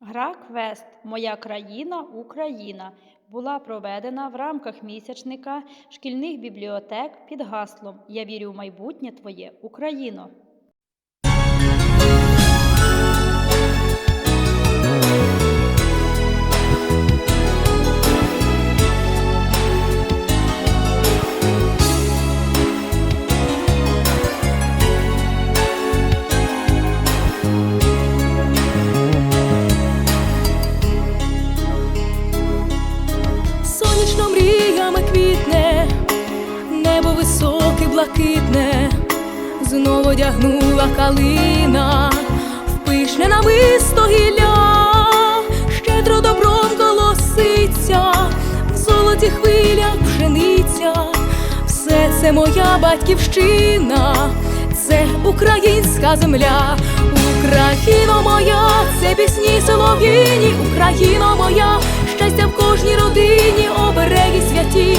Гра Квест Моя країна Україна була проведена в рамках місячника шкільних бібліотек під гаслом Я вірю в майбутнє твоє Україно. Блакитне, знову одягнула калина, в пишне намисто гілля, щедро добром колоситься, в золоті хвилях пшениця, все це моя батьківщина, це українська земля, Україно моя, це пісні солов'їні, Україно моя, щастя в кожній родині, обереги святі,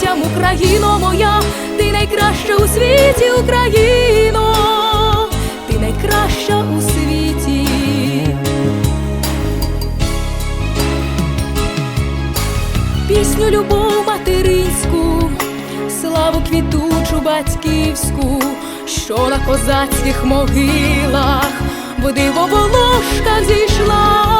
дітям, Україно моя, ти найкраща у світі, Україно, ти найкраща у світі. пісню любов материнську, славу квітучу батьківську, що на козацьких могилах в диво волошка зійшла,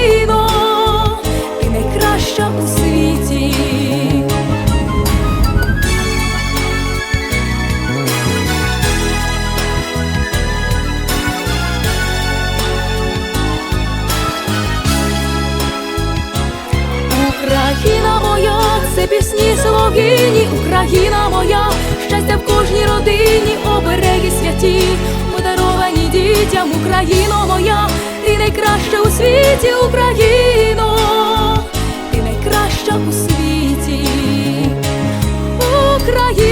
богині, Україна моя, щастя в кожній родині, обереги святі, ми даровані дітям, Україно моя, ти найкраща у світі, Україно, ти найкраща у світі, Україно.